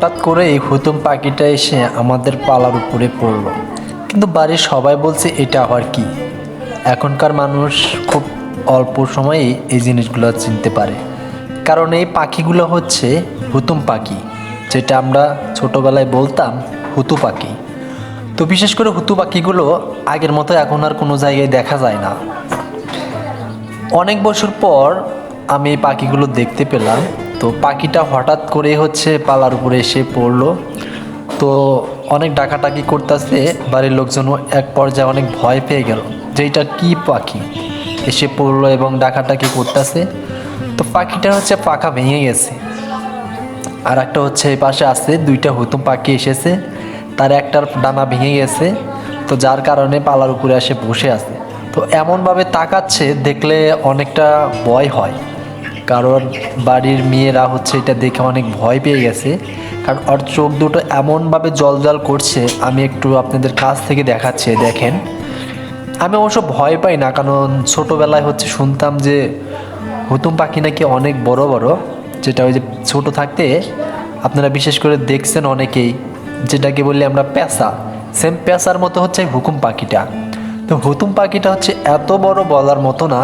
হঠাৎ করে এই হুতুম পাখিটা এসে আমাদের পালার উপরে পড়ল। কিন্তু বাড়ির সবাই বলছে, এটা আবার কি? এখনকার মানুষ খুব অল্প সময়েই এই জিনিসগুলো চিনতে পারে। কারণ এই পাখিগুলো হচ্ছে হুতুম পাখি, যেটা আমরা ছোটোবেলায় বলতাম হুতু পাখি। তো বিশেষ করে হুতু পাখিগুলো আগের মতো এখন আর কোনো জায়গায় দেখা যায় না। অনেক বছর পর আমি এই পাখিগুলো দেখতে পেলাম। তো পাখিটা হঠাৎ করে হচ্ছে পালার উপরে এসে পড়ল। তো অনেক ডাকাটাকি করতেছে, বাড়ির লোকজনও এক পর্যায়ে অনেক ভয় পেয়ে গেল যে এটা কী পাখি? এসে পড়ল এবং ডাকাটাকি করতেছে। তো পাখিটা হচ্ছে পাখা ভেঙে গেছে। আর একটা হচ্ছে এই পাশে আছে, দুইটা হুতুম পাখি এসেছে। তার একটার ডানা ভেঙে গেছে। তো যার কারণে পালার উপরে এসে বসে আছে। তো এমনভাবে তাকাচ্ছে, দেখলে অনেকটা ভয় হয়। কারণ বাড়ির মেয়েরা হচ্ছে এটা দেখে অনেক ভয় পেয়ে গেছে। কারণ ওর চোখ দুটো এমনভাবে জল জল করছে, আমি একটু আপনাদের কাছ থেকে দেখাচ্ছি দেখেন। আমি অবশ্য ভয় পাই না, কারণ ছোটোবেলায় হচ্ছে শুনতাম যে হুতুম পাখি নাকি অনেক বড় বড়, যেটা ওই যে ছোটো থাকতে আপনারা বিশেষ করে দেখছেন অনেকেই, যেটাকে বললে আমরা পেঁচা সেম পেঁচার মতো হচ্ছে হুকুম পাখিটা। তো হুতুম পাখিটা হচ্ছে এত বড় বলার মতো না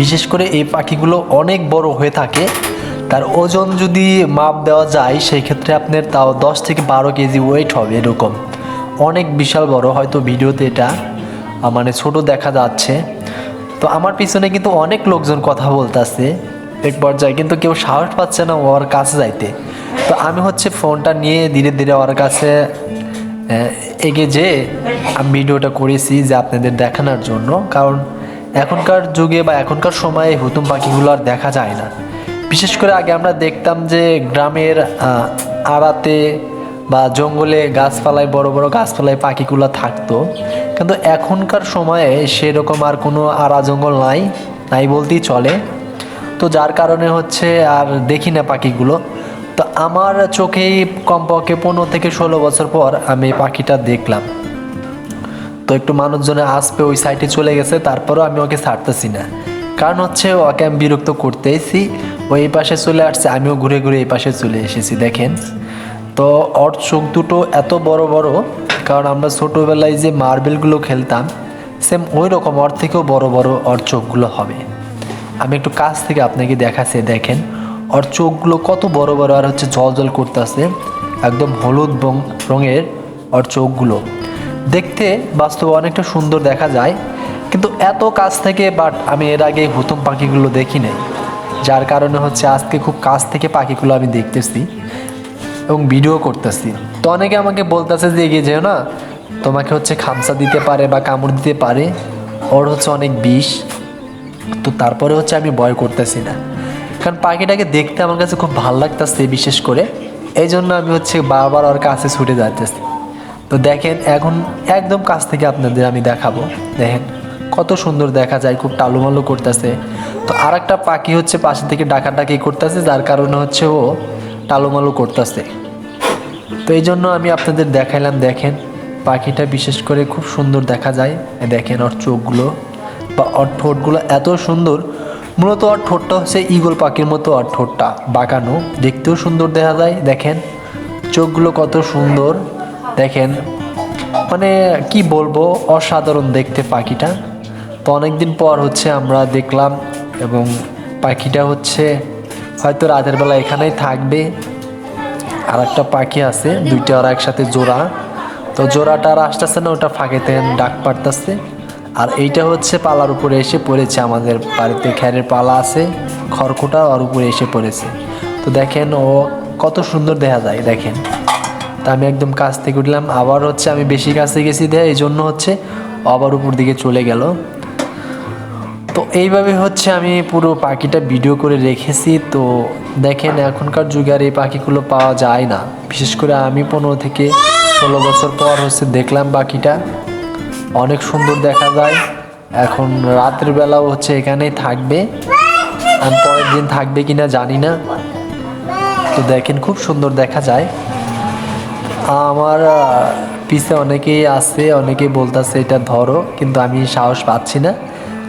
বিশেষ করে এই পাখিগুলো অনেক বড় হয়ে থাকে, তার ওজন যদি মাপ দেওয়া যায়, সেই ক্ষেত্রে আপনার তাও দশ থেকে বারো কেজি ওয়েট হবে এরকম। অনেক বিশাল বড়, হয়তো ভিডিওতে এটা মানে ছোট দেখা যাচ্ছে। তো আমার পিছনে কিন্তু অনেক লোকজন কথা বলতেছে এক পর্যায়ে, কিন্তু কেউ সাহস পাচ্ছে না ওর কাছে যাইতে। তো আমি হচ্ছে ফোনটা নিয়ে ধীরে ধীরে ওর কাছে এগিয়ে যে আমি ভিডিওটা করেছি যে আপনাদের দেখানোর জন্য। কারণ এখনকার যুগে বা এখনকার সময়ে হুতুম পাখিগুলো আর দেখা যায় না। বিশেষ করে আগে আমরা দেখতাম যে গ্রামের আড়াতে বা জঙ্গলে গাছপালায়, বড় বড় গাছপালায় পাখিগুলো থাকতো। কিন্তু এখনকার সময়ে সেরকম আর কোনো আড়া জঙ্গল নাই নাই বলতেই চলে। তো যার কারণে হচ্ছে আর দেখি না পাখিগুলো। তো আমার চোখেই কমপক্ষে পনেরো থেকে ষোলো বছর পর আমি পাখিটা দেখলাম। তো একটু মানুষজনে আসবে ওই সাইডে চলে গেছে, তারপরও আমি ওকে ছাড়তেছি না। কারণ হচ্ছে ওকে আমি বিরক্ত করতেইছি, ও এই পাশে চলে আসছে, আমিও ঘুরে ঘুরে এই পাশে চলে এসেছি, দেখেন। তো ওর চোখ দুটো এত বড় বড়, কারণ আমরা ছোটোবেলায় যে মার্বেলগুলো খেলতাম সেম ওই রকম, ওর থেকেও বড় বড় ওর চোখগুলো হবে। আমি একটু কাছ থেকে আপনাকে দেখাচ্ছি, দেখেন। ওর চোখগুলো কত বড় বড় আর হচ্ছে জল জল করতেছে, একদম হলুদ রঙের ওর চোখগুলো। দেখতে বাস্তবে অনেকটা সুন্দর দেখা যায়, কিন্তু এত কাছ থেকে বাট আমি এর আগে হুতুম পাখিগুলো দেখি নাই। যার কারণে হচ্ছে আজকে খুব কাছ থেকে পাখিগুলো আমি দেখতেছি এবং ভিডিও করতেছি। তো অনেকে আমাকে বলতেছে যে, এগিয়ে যেও না, তোমাকে হচ্ছে খামসা দিতে পারে বা কামড় দিতে পারে, ওর হচ্ছে অনেক বিষ, তো তারপরে হচ্ছে আমি ভয় করতেছি না। কারণ পাখিটাকে দেখতে আমার কাছে খুব ভালো লাগতেছে, বিশেষ করে। এই জন্য আমি হচ্ছে বারবার ওর কাছে ছুটে যাইতেছি। তো দেখেন, এখন একদম কাছ থেকে আপনাদের আমি দেখাবো। দেখেন, কত সুন্দর দেখা যায়, খুব টালুমালু করতেছে। তো আর একটা পাখি হচ্ছে পাশে থেকে ডাকাডাকি করতেছে, যার কারণে হচ্ছে ও টালুমালু করতেছে। তো এই জন্য আমি আপনাদের দেখাইলাম, দেখেন, পাখিটা বিশেষ করে খুব সুন্দর দেখা যায়। দেখেন ওর চোখগুলো বা ওর ঠোঁটগুলো এত সুন্দর। মূলত ওর ঠোঁটটা হচ্ছে ইগল পাখির মতো ওর ঠোঁটটা, বাঁকানো। দেখতেও সুন্দর দেখা যায়, দেখেন, চোখগুলো কত সুন্দর। দেখেন মানে কি বলব, অসাধারণ দেখতে পাখিটা। তো অনেকদিন পর হচ্ছে আমরা দেখলাম এবং পাখিটা হচ্ছে হয়তো রাতের বেলা এখানেই থাকবে। আর একটা পাখি আছে, দুইটা ওরা একসাথে জোড়া। তো জোড়াটা আর আসতেছে না, ওটা ফাঁকেতে ডাক পারতেছে আর এইটা হচ্ছে পালার উপরে এসে পড়েছে, আমাদের বাড়িতে খ্যারের পালা আছে, খড়কুটা ওর উপরে এসে পড়েছে। তো দেখেন ও কত সুন্দর দেখা যায়, দেখেন। তা আমি একদম কাছ থেকে উঠলাম। আবার হচ্ছে আমি বেশি কাছে গেছি দেয় এই জন্য হচ্ছে আবার উপর দিকে চলে গেল। তো এইভাবে হচ্ছে আমি পুরো পাখিটা ভিডিও করে রেখেছি। তো দেখেন, এখনকার যুগে আর এই পাখিগুলো পাওয়া যায় না। বিশেষ করে আমি পনেরো থেকে ষোলো বছর পর হচ্ছে দেখলাম পাখিটা। অনেক সুন্দর দেখা যায়। এখন রাতের বেলাও হচ্ছে এখানেই থাকবে। আমি পরের দিন থাকবে কিনা জানি না। তো দেখেন, খুব সুন্দর দেখা যায়। আমার পিছে অনেকেই আছে, অনেকেই বলতেছে এটা ধরো, কিন্তু আমি সাহস পাচ্ছি না।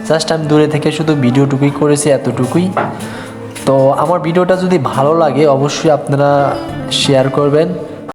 জাস্ট আমি দূরে থেকে শুধু ভিডিওটুকুই করেছি, এতটুকুই। তো আমার ভিডিওটা যদি ভালো লাগে, অবশ্যই আপনারা শেয়ার করবেন।